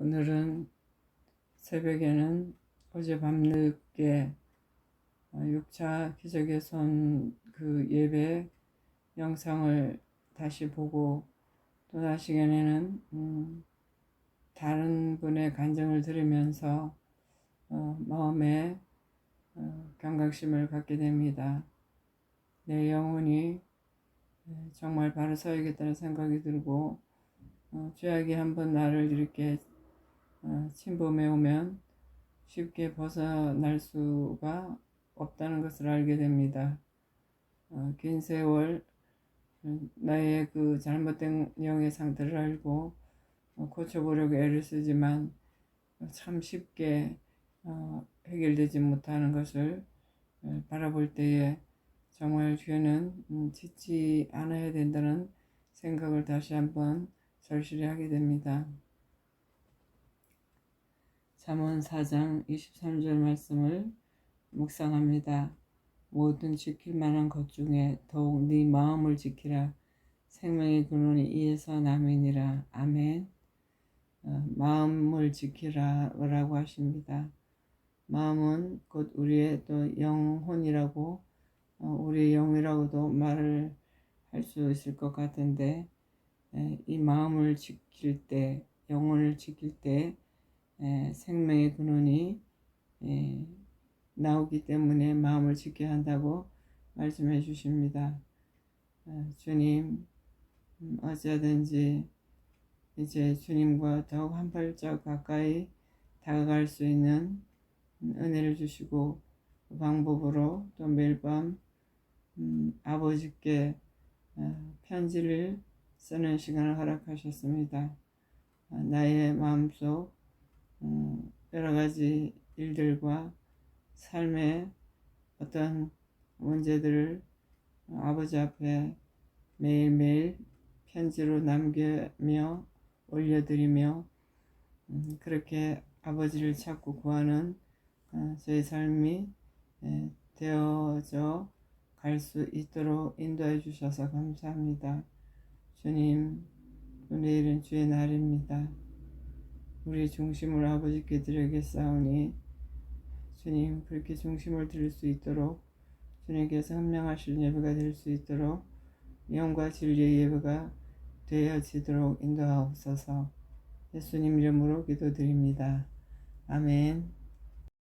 오늘은 새벽에는 어제 밤늦게 6차 기적의 손 그 예배 영상을 다시 보고 또낮 시간에는 음, 다른 분의 간증을 들으면서 어, 마음에 어, 경각심을 갖게 됩니다. 내 영혼이 정말 바로 서야겠다는 생각이 들고 어, 죄악이 한번 나를 이렇게 어, 침범해 오면 쉽게 벗어날 수가 없다는 것을 알게 됩니다. 어, 긴 세월 음, 나의 그 잘못된 영의 상태를 알고 어, 고쳐보려고 애를 쓰지만 참 쉽게 어, 해결되지 못하는 것을 어, 바라볼 때에 정말 죄는 음, 짓지 않아야 된다는 생각을 다시 한번 절실히 하게 됩니다. 잠언 4장 23절 말씀을 묵상합니다. 모든 지킬 만한 것 중에 더욱 네 마음을 지키라. 생명의 근원이 이에서 남이니라. 아멘. 어, 마음을 지키라라고 하십니다. 마음은 곧 우리의 또 영혼이라고 어, 우리의 영이라고도 말을 할 수 있을 것 같은데 에, 이 마음을 지킬 때 영혼을 지킬 때 에, 생명의 근원이 에, 나오기 때문에 마음을 지켜야 한다고 말씀해 주십니다. 어, 주님 음, 어찌하든지 이제 주님과 더욱 한 발짝 가까이 다가갈 수 있는 은혜를 주시고 그 방법으로 또 매일 밤 음, 아버지께 어, 편지를 쓰는 시간을 허락하셨습니다. 어, 나의 마음속 음, 여러 가지 일들과 삶의 어떤 문제들을 아버지 앞에 매일매일 편지로 남기며 올려드리며 음, 그렇게 아버지를 찾고 구하는 어, 저희 삶이 되어져 갈 수 있도록 인도해 주셔서 감사합니다. 주님, 내일은 주의 날입니다. 우리 중심을 아버지께 드리겠사오니 주님 그렇게 중심을 드릴 수 있도록 주님께서 현명하실 예배가 될 수 있도록 영과 진리의 예배가 되어지도록 인도하옵소서 예수님 이름으로 기도드립니다. 아멘